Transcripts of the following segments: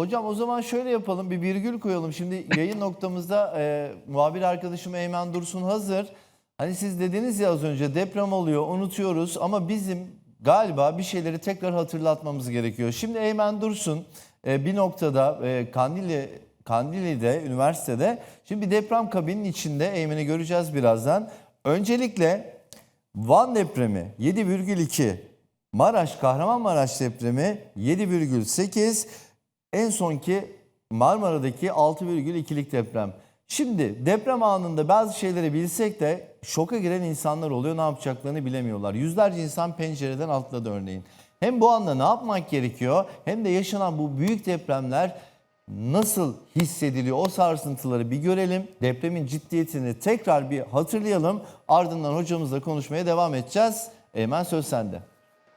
Hocam o zaman şöyle yapalım bir virgül koyalım. Şimdi yayın noktamızda e, muhabir arkadaşım Eymen Dursun hazır. Hani siz dediniz ya az önce deprem oluyor unutuyoruz ama bizim galiba bir şeyleri tekrar hatırlatmamız gerekiyor. Şimdi Eymen Dursun e, bir noktada e, Kandilli Kandilli'de üniversitede şimdi bir deprem kabinin içinde Eymen'i göreceğiz birazdan. Öncelikle Van depremi 7,2, Maraş Kahramanmaraş depremi 7,8, en sonki Marmara'daki 6,2'lik deprem. Şimdi deprem anında bazı şeyleri bilsek de şoka giren insanlar oluyor ne yapacaklarını bilemiyorlar. Yüzlerce insan pencereden atladı örneğin. Hem bu anda ne yapmak gerekiyor hem de yaşanan bu büyük depremler nasıl hissediliyor o sarsıntıları bir görelim. Depremin ciddiyetini tekrar bir hatırlayalım. Ardından hocamızla konuşmaya devam edeceğiz. Eymen söz sende.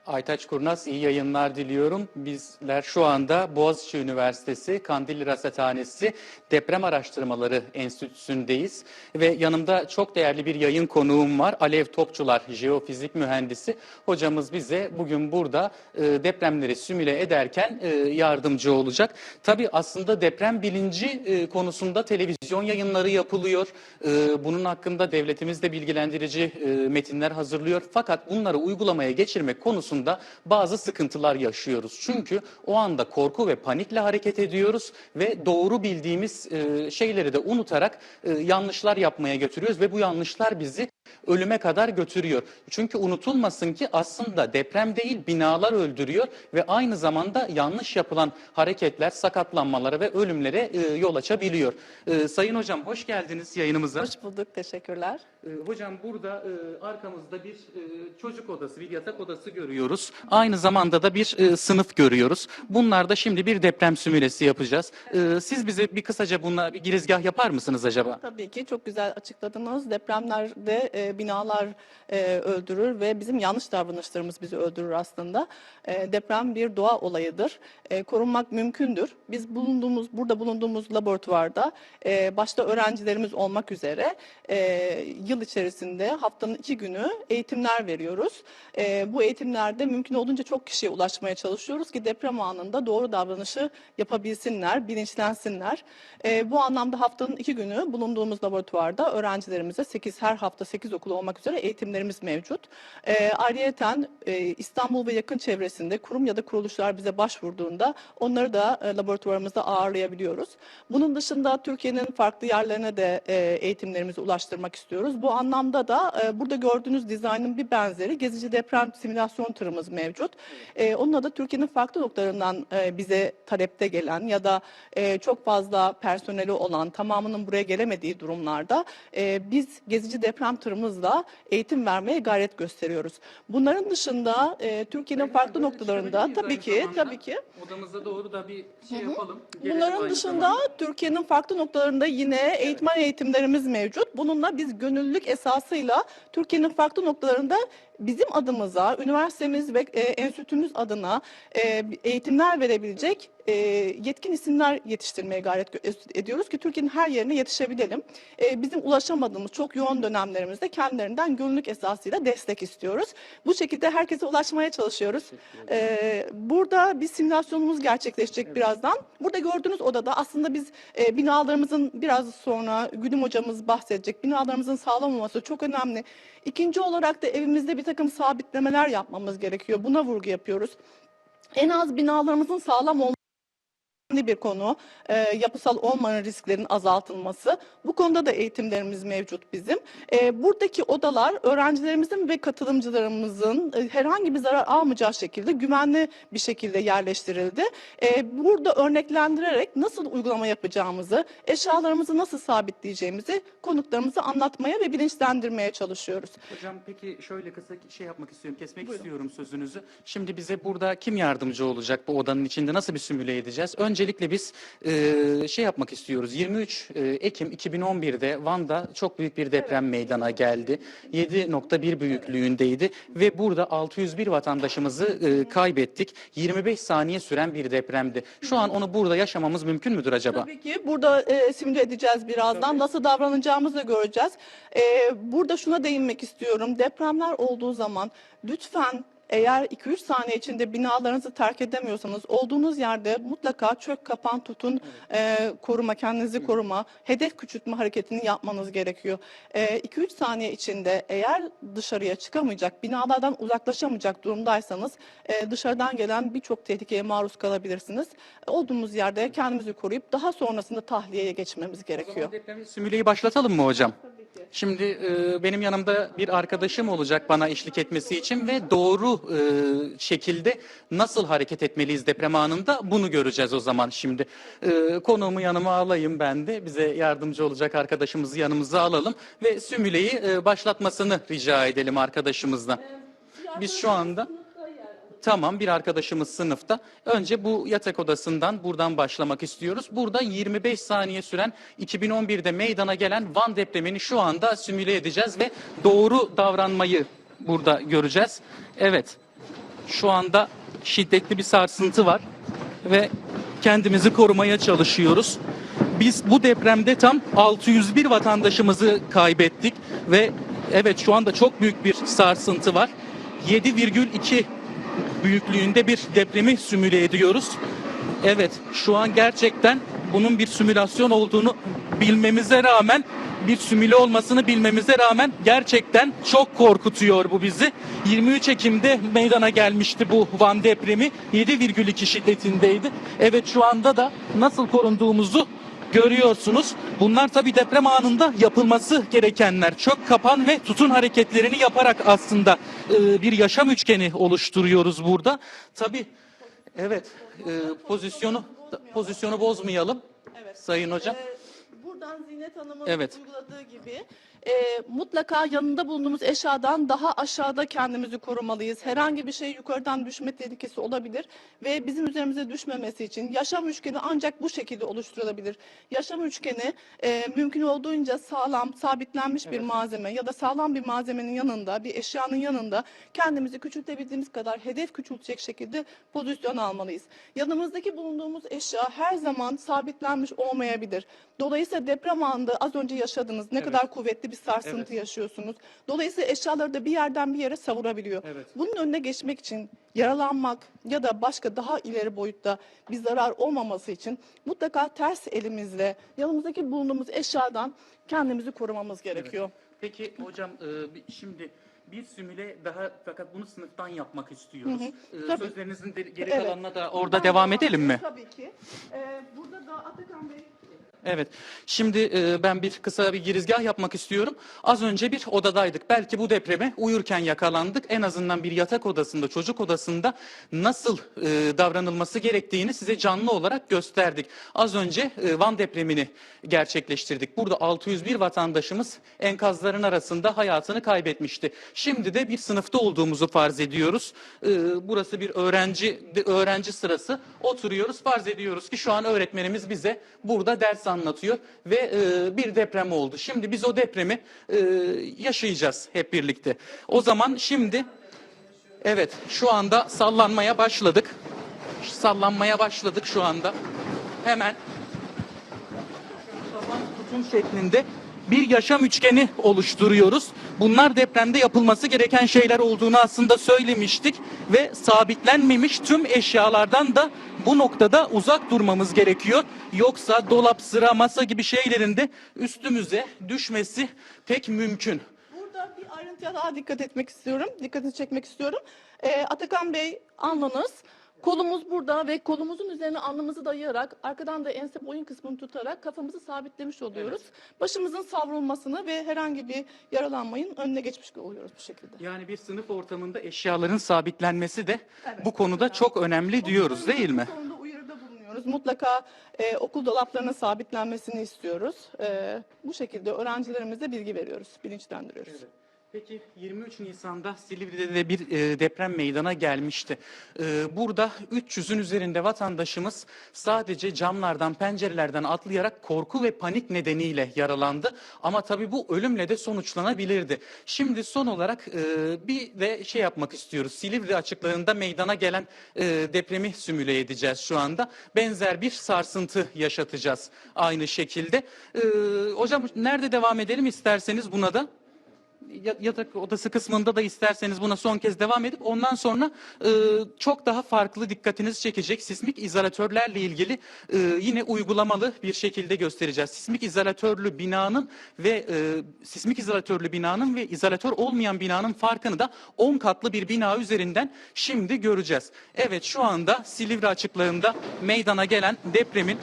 Aytaç Kurnaz iyi yayınlar diliyorum. Bizler şu anda Boğaziçi Üniversitesi Kandilli Rasathanesi Deprem Araştırmaları Enstitüsü'ndeyiz. Ve yanımda çok değerli bir yayın konuğum var. Alev Topçular, jeofizik mühendisi. Hocamız bize bugün burada e, depremleri simüle ederken e, yardımcı olacak. Tabii aslında deprem bilinci e, konusunda televizyon yayınları yapılıyor. E, bunun hakkında devletimiz de bilgilendirici e, metinler hazırlıyor. Fakat bunları uygulamaya geçirmek konusunda bazı sıkıntılar yaşıyoruz. Çünkü o anda korku ve panikle hareket ediyoruz ve doğru bildiğimiz e, şeyleri de unutarak e, yanlışlar yapmaya götürüyoruz ve bu yanlışlar bizi ölüme kadar götürüyor. Çünkü unutulmasın ki aslında deprem değil binalar öldürüyor ve aynı zamanda yanlış yapılan hareketler sakatlanmalara ve ölümlere e, yol açabiliyor. E, Sayın hocam hoş geldiniz yayınımıza. Hoş bulduk, teşekkürler. Ee, Hocam burada e, arkamızda bir e, çocuk odası, bir yatak odası görüyoruz. Aynı zamanda da bir e, sınıf görüyoruz. Bunlarda şimdi bir deprem simülesi yapacağız. Ee, Siz bize bir kısaca bununla bir girizgah yapar mısınız acaba? Tabii ki çok güzel açıkladınız. Depremlerde e, binalar e, öldürür ve bizim yanlış davranışlarımız bizi öldürür aslında. E, deprem bir doğa olayıdır. E, korunmak mümkündür. Biz bulunduğumuz, burada bulunduğumuz laboratuvarda e, başta öğrencilerimiz olmak üzere e, yıl içerisinde haftanın iki günü eğitimler veriyoruz. E, bu eğitimlerde mümkün olduğunca çok kişiye ulaşmaya çalışıyoruz ki deprem anında doğru davranışı yapabilsinler, bilinçlensinler. E, bu anlamda haftanın iki günü bulunduğumuz laboratuvarda öğrencilerimize 8 her hafta 8 okul olmak üzere eğitimlerimiz mevcut. E, ayrıyeten e, İstanbul ve yakın çevresinde kurum ya da kuruluşlar bize başvurduğunda onları da e, laboratuvarımızda ağırlayabiliyoruz. Bunun dışında Türkiye'nin farklı yerlerine de e, eğitimlerimizi ulaştırmak istiyoruz. Bu anlamda da e, burada gördüğünüz dizaynın bir benzeri gezici deprem simülasyon tırımız mevcut. E, onunla da Türkiye'nin farklı noktalarından e, bize talepte gelen ya da e, çok fazla personeli olan tamamının buraya gelemediği durumlarda e, biz gezici deprem tırımızla eğitim vermeye gayret gösteriyoruz. Bunların dışında e, Türkiye'nin farklı noktalarında tabii ki tabii ki Odamıza doğru da bir şey yapalım. Bunların dışında Türkiye'nin farklı noktalarında yine eğitmen eğitimlerimiz mevcut. Bununla biz gönüllülük esasıyla Türkiye'nin farklı noktalarında bizim adımıza, üniversitemiz ve e, enstitümüz adına e, eğitimler verebilecek e, yetkin isimler yetiştirmeye gayret ediyoruz ki Türkiye'nin her yerine yetişebilelim. E, bizim ulaşamadığımız çok yoğun dönemlerimizde kendilerinden gönüllülük esasıyla destek istiyoruz. Bu şekilde herkese ulaşmaya çalışıyoruz. E, burada bir simülasyonumuz gerçekleşecek birazdan. Burada gördüğünüz odada aslında biz e, binalarımızın biraz sonra Gülüm hocamız bahsedecek. Binalarımızın sağlam olması çok önemli. İkinci olarak da evimizde bir takım sabitlemeler yapmamız gerekiyor. Buna vurgu yapıyoruz. En az binalarımızın sağlam olması önemli bir konu. Ee, yapısal olmayan risklerin azaltılması. Bu konuda da eğitimlerimiz mevcut bizim. Ee, buradaki odalar öğrencilerimizin ve katılımcılarımızın e, herhangi bir zarar almayacağı şekilde güvenli bir şekilde yerleştirildi. Ee, burada örneklendirerek nasıl uygulama yapacağımızı, eşyalarımızı nasıl sabitleyeceğimizi konuklarımıza anlatmaya ve bilinçlendirmeye çalışıyoruz. Hocam peki şöyle kısa şey yapmak istiyorum, kesmek Buyurun. istiyorum sözünüzü. Şimdi bize burada kim yardımcı olacak bu odanın içinde nasıl bir simüle edeceğiz? Öncelikle biz e, şey yapmak istiyoruz. 23 e, Ekim 2011'de Van'da çok büyük bir deprem meydana geldi. 7.1 büyüklüğündeydi ve burada 601 vatandaşımızı e, kaybettik. 25 saniye süren bir depremdi. Şu an onu burada yaşamamız mümkün müdür acaba? Tabii ki burada e, simüle edeceğiz birazdan. Nasıl davranacağımızı da göreceğiz. E, burada şuna değinmek istiyorum. Depremler olduğu zaman lütfen eğer 2-3 saniye içinde binalarınızı terk edemiyorsanız olduğunuz yerde mutlaka çök kapan tutun e, koruma kendinizi koruma hedef küçültme hareketini yapmanız gerekiyor. 2-3 saniye içinde eğer dışarıya çıkamayacak binalardan uzaklaşamayacak durumdaysanız e, dışarıdan gelen birçok tehlikeye maruz kalabilirsiniz. Olduğumuz yerde kendimizi koruyup daha sonrasında tahliyeye geçmemiz gerekiyor. Depremi simüleyi başlatalım mı hocam? Şimdi e, benim yanımda bir arkadaşım olacak bana eşlik etmesi için ve doğru e, şekilde nasıl hareket etmeliyiz deprem anında bunu göreceğiz o zaman şimdi. E, konuğumu yanıma alayım ben de bize yardımcı olacak arkadaşımızı yanımıza alalım ve simüleyi e, başlatmasını rica edelim arkadaşımızdan. Biz şu anda Tamam bir arkadaşımız sınıfta. Önce bu yatak odasından buradan başlamak istiyoruz. Burada 25 saniye süren 2011'de meydana gelen Van depremini şu anda simüle edeceğiz ve doğru davranmayı burada göreceğiz. Evet şu anda şiddetli bir sarsıntı var ve kendimizi korumaya çalışıyoruz. Biz bu depremde tam 601 vatandaşımızı kaybettik ve evet şu anda çok büyük bir sarsıntı var. 7,2 büyüklüğünde bir depremi simüle ediyoruz. Evet şu an gerçekten bunun bir simülasyon olduğunu bilmemize rağmen bir simüle olmasını bilmemize rağmen gerçekten çok korkutuyor bu bizi. 23 Ekim'de meydana gelmişti bu Van depremi. 7,2 şiddetindeydi. Evet şu anda da nasıl korunduğumuzu görüyorsunuz. Bunlar tabi deprem anında yapılması gerekenler. Çök kapan ve tutun hareketlerini yaparak aslında e, bir yaşam üçgeni oluşturuyoruz burada. Tabi evet e, pozisyonu pozisyonu bozmayalım. Evet. Sayın hocam. Buradan Zinet Hanım'ın Evet. uyguladığı gibi e, mutlaka yanında bulunduğumuz eşyadan daha aşağıda kendimizi korumalıyız. Herhangi bir şey yukarıdan düşme tehlikesi olabilir ve bizim üzerimize düşmemesi için yaşam üçgeni ancak bu şekilde oluşturulabilir. Yaşam üçgeni e, mümkün olduğunca sağlam, sabitlenmiş bir malzeme ya da sağlam bir malzemenin yanında, bir eşyanın yanında kendimizi küçültebildiğimiz kadar hedef küçültecek şekilde pozisyon almalıyız. Yanımızdaki bulunduğumuz eşya her zaman sabitlenmiş olmayabilir. Dolayısıyla deprem anında az önce yaşadınız ne Evet. kadar kuvvetli bir sarsıntı Evet. yaşıyorsunuz. Dolayısıyla eşyaları da bir yerden bir yere savurabiliyor. Evet. Bunun önüne geçmek için yaralanmak ya da başka daha ileri boyutta bir zarar olmaması için mutlaka ters elimizle yanımızdaki bulunduğumuz eşyadan kendimizi korumamız gerekiyor. Peki hocam e, şimdi bir simüle daha fakat bunu sınıftan yapmak istiyoruz. E, tabii. Sözlerinizin de- geri Evet. kalanına da orada Buradan devam edelim mi? Tabii ki. Ee, burada da Atakan Bey Evet. Şimdi e, ben bir kısa bir girizgah yapmak istiyorum. Az önce bir odadaydık. Belki bu depreme uyurken yakalandık. En azından bir yatak odasında, çocuk odasında nasıl e, davranılması gerektiğini size canlı olarak gösterdik. Az önce e, Van depremini gerçekleştirdik. Burada 601 vatandaşımız enkazların arasında hayatını kaybetmişti. Şimdi de bir sınıfta olduğumuzu farz ediyoruz. E, burası bir öğrenci öğrenci sırası. Oturuyoruz. Farz ediyoruz ki şu an öğretmenimiz bize burada ders anlatıyor ve e, bir deprem oldu. Şimdi biz o depremi e, yaşayacağız hep birlikte. O zaman şimdi evet şu anda sallanmaya başladık. Sallanmaya başladık şu anda. Hemen tutum şeklinde bir yaşam üçgeni oluşturuyoruz. Bunlar depremde yapılması gereken şeyler olduğunu aslında söylemiştik ve sabitlenmemiş tüm eşyalardan da bu noktada uzak durmamız gerekiyor. Yoksa dolap, sıra, masa gibi şeylerin de üstümüze düşmesi pek mümkün. Burada bir ayrıntıya daha dikkat etmek istiyorum. Dikkatini çekmek istiyorum. Ee, Atakan Bey alnınız. Kolumuz burada ve kolumuzun üzerine alnımızı dayayarak arkadan da ense boyun kısmını tutarak kafamızı sabitlemiş oluyoruz. Başımızın savrulmasını ve herhangi bir yaralanmayın önüne geçmiş oluyoruz bu şekilde. Yani bir sınıf ortamında eşyaların sabitlenmesi de bu konuda çok önemli diyoruz değil mi? Bu konuda uyarıda bulunuyoruz. Mutlaka e, okul dolaplarına sabitlenmesini istiyoruz. E, bu şekilde öğrencilerimize bilgi veriyoruz, bilinçlendiriyoruz. Peki 23 Nisan'da Silivri'de de bir e, deprem meydana gelmişti. E, burada 300'ün üzerinde vatandaşımız sadece camlardan, pencerelerden atlayarak korku ve panik nedeniyle yaralandı. Ama tabii bu ölümle de sonuçlanabilirdi. Şimdi son olarak e, bir de şey yapmak istiyoruz. Silivri açıklarında meydana gelen e, depremi simüle edeceğiz şu anda. Benzer bir sarsıntı yaşatacağız aynı şekilde. E, hocam nerede devam edelim isterseniz buna da? Ya- yatak odası kısmında da isterseniz buna son kez devam edip ondan sonra e, çok daha farklı dikkatinizi çekecek sismik izolatörlerle ilgili e, yine uygulamalı bir şekilde göstereceğiz. Sismik izolatörlü binanın ve e, sismik izolatörlü binanın ve izolatör olmayan binanın farkını da 10 katlı bir bina üzerinden şimdi göreceğiz. Evet şu anda Silivri açıklarında meydana gelen depremin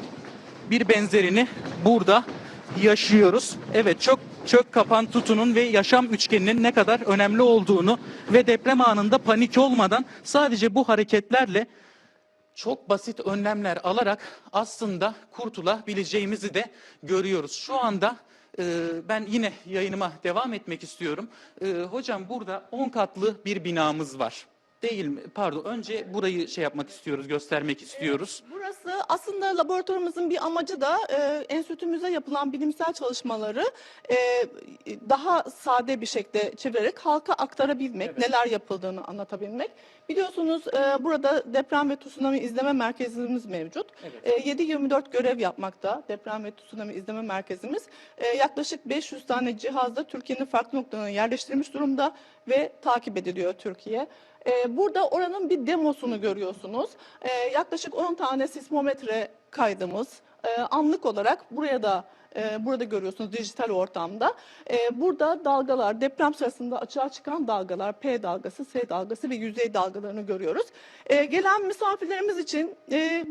bir benzerini burada yaşıyoruz. Evet çok çök kapan tutunun ve yaşam üçgeninin ne kadar önemli olduğunu ve deprem anında panik olmadan sadece bu hareketlerle çok basit önlemler alarak aslında kurtulabileceğimizi de görüyoruz. Şu anda e, ben yine yayınıma devam etmek istiyorum. E, hocam burada 10 katlı bir binamız var. Değil mi? Pardon. Önce burayı şey yapmak istiyoruz, göstermek istiyoruz. Burası aslında laboratuvarımızın bir amacı da e, enstitümüze yapılan bilimsel çalışmaları e, daha sade bir şekilde çevirerek halka aktarabilmek, neler yapıldığını anlatabilmek. Biliyorsunuz e, burada deprem ve tsunami izleme merkezimiz mevcut. E, 7-24 görev yapmakta deprem ve tsunami izleme merkezimiz. E, yaklaşık 500 tane cihazda Türkiye'nin farklı noktalarına yerleştirilmiş durumda ve takip ediliyor Türkiye. E, burada oranın bir demosunu görüyorsunuz. E, yaklaşık 10 tane sismometre kaydımız e, anlık olarak buraya da e, burada görüyorsunuz dijital ortamda. E, burada dalgalar, deprem sırasında açığa çıkan dalgalar, P dalgası, S dalgası ve yüzey dalgalarını görüyoruz. E, gelen misafirlerimiz için e,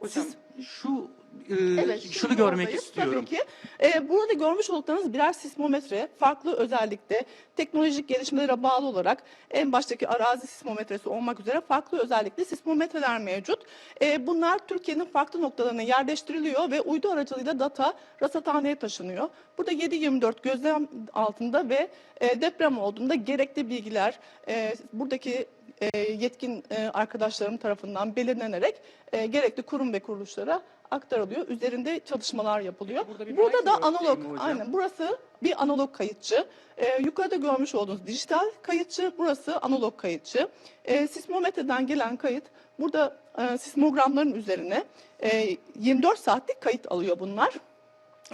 Hocam siz şu e, Evet, şunu görmek oradayız. istiyorum. Tabii ki. Ee, burada görmüş olduklarınız birer sismometre. Farklı özellikte teknolojik gelişmelere bağlı olarak en baştaki arazi sismometresi olmak üzere farklı özellikli sismometreler mevcut. Ee, bunlar Türkiye'nin farklı noktalarına yerleştiriliyor ve uydu aracılığıyla data rasathaneye taşınıyor. Burada 7-24 gözlem altında ve e, deprem olduğunda gerekli bilgiler e, buradaki e, yetkin e, arkadaşlarım tarafından belirlenerek e, gerekli kurum ve kuruluşlara aktarılıyor. Üzerinde çalışmalar yapılıyor. Burada bir Burada da analog, aynen burası bir analog kayıtçı. E, yukarıda görmüş olduğunuz dijital kayıtçı, burası analog kayıtçı. E, sismometreden gelen kayıt burada e, sismogramların üzerine e, 24 saatlik kayıt alıyor bunlar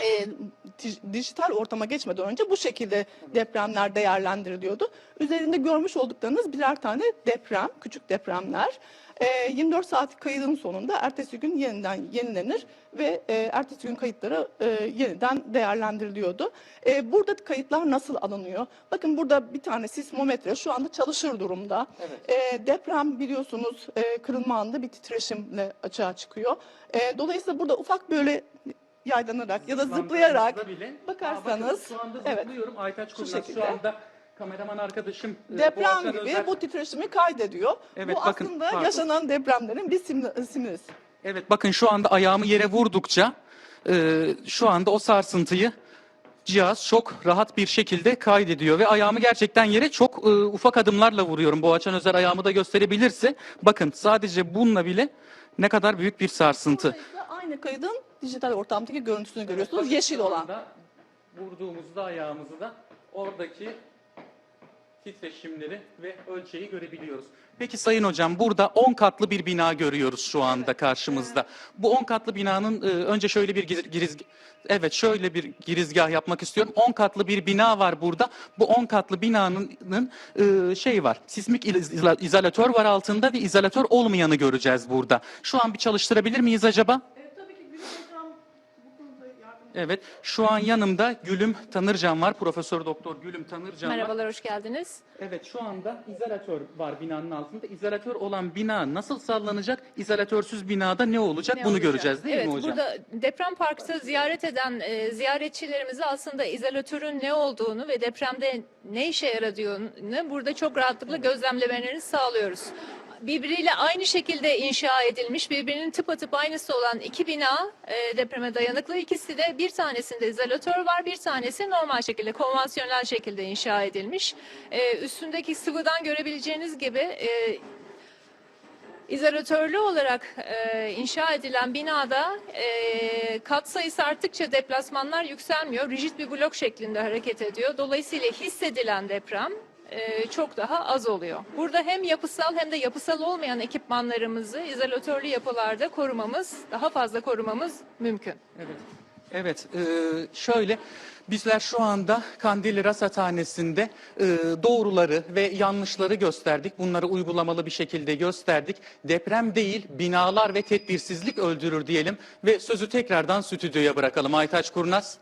e, di- dijital ortama geçmeden önce bu şekilde depremler değerlendiriliyordu. Üzerinde görmüş olduklarınız birer tane deprem, küçük depremler. E, 24 saat kaydın sonunda ertesi gün yeniden yenilenir ve e, ertesi gün kayıtları e, yeniden değerlendiriliyordu. E, burada kayıtlar nasıl alınıyor? Bakın burada bir tane sismometre şu anda çalışır durumda. E, deprem biliyorsunuz e, kırılma anında bir titreşimle açığa çıkıyor. E, dolayısıyla burada ufak böyle yaylanarak ya da zıplayarak bile- bakarsanız, Aa, bakın şu anda evet. zıplıyorum. Aytaç Şu Kurnaz şekilde. şu anda kameraman arkadaşım e, deprem Boğaçan gibi Özer- bu titreşimi kaydediyor. Evet, bu bakın, aslında pardon. yaşanan depremlerin bir simü- simülası. Evet bakın şu anda ayağımı yere vurdukça e, şu anda o sarsıntıyı cihaz çok rahat bir şekilde kaydediyor ve ayağımı gerçekten yere çok e, ufak adımlarla vuruyorum. Boğaçan Özer ayağımı da gösterebilirse bakın sadece bununla bile ne kadar büyük bir sarsıntı. Aynı kaydın dijital ortamdaki görüntüsünü görüyorsunuz. Yeşil olan. Vurduğumuzda ayağımızı da oradaki titreşimleri ve ölçeği görebiliyoruz. Peki Sayın Hocam burada 10 katlı bir bina görüyoruz şu anda karşımızda. Bu 10 katlı binanın e, önce şöyle bir gir- giriz Evet şöyle bir girizgah yapmak istiyorum. 10 katlı bir bina var burada. Bu 10 katlı binanın e, şey var. Sismik iz- izolatör var altında ve izolatör olmayanı göreceğiz burada. Şu an bir çalıştırabilir miyiz acaba? tabii ki Gülüm Hocam bu konuda yardımcı Evet, şu an yanımda Gülüm Tanırcan var. Profesör Doktor Gülüm Tanırcan var. Merhabalar, hoş geldiniz. Evet, şu anda izolatör var binanın altında. İzolatör olan bina nasıl sallanacak? İzolatörsüz binada ne olacak? Ne Bunu olacak? göreceğiz değil evet, mi hocam? burada deprem parkta ziyaret eden e, ziyaretçilerimize aslında izolatörün ne olduğunu ve depremde ne işe yaradığını burada çok rahatlıkla gözlemlemelerini sağlıyoruz. Birbiriyle aynı şekilde inşa edilmiş, birbirinin tıpatıp aynısı olan iki bina e, depreme dayanıklı. İkisi de bir tanesinde izolatör var, bir tanesi normal şekilde, konvansiyonel şekilde inşa edilmiş. E, üstündeki sıvıdan görebileceğiniz gibi e, İzolatörlü olarak e, inşa edilen binada e, kat sayısı arttıkça deplasmanlar yükselmiyor. Rigid bir blok şeklinde hareket ediyor. Dolayısıyla hissedilen deprem e, çok daha az oluyor. Burada hem yapısal hem de yapısal olmayan ekipmanlarımızı izolatörlü yapılarda korumamız, daha fazla korumamız mümkün. Evet. Evet, e, şöyle bizler şu anda Kandilli Rasathanesi'nde e, doğruları ve yanlışları gösterdik. Bunları uygulamalı bir şekilde gösterdik. Deprem değil, binalar ve tedbirsizlik öldürür diyelim ve sözü tekrardan stüdyoya bırakalım. Aytaç Kurnaz.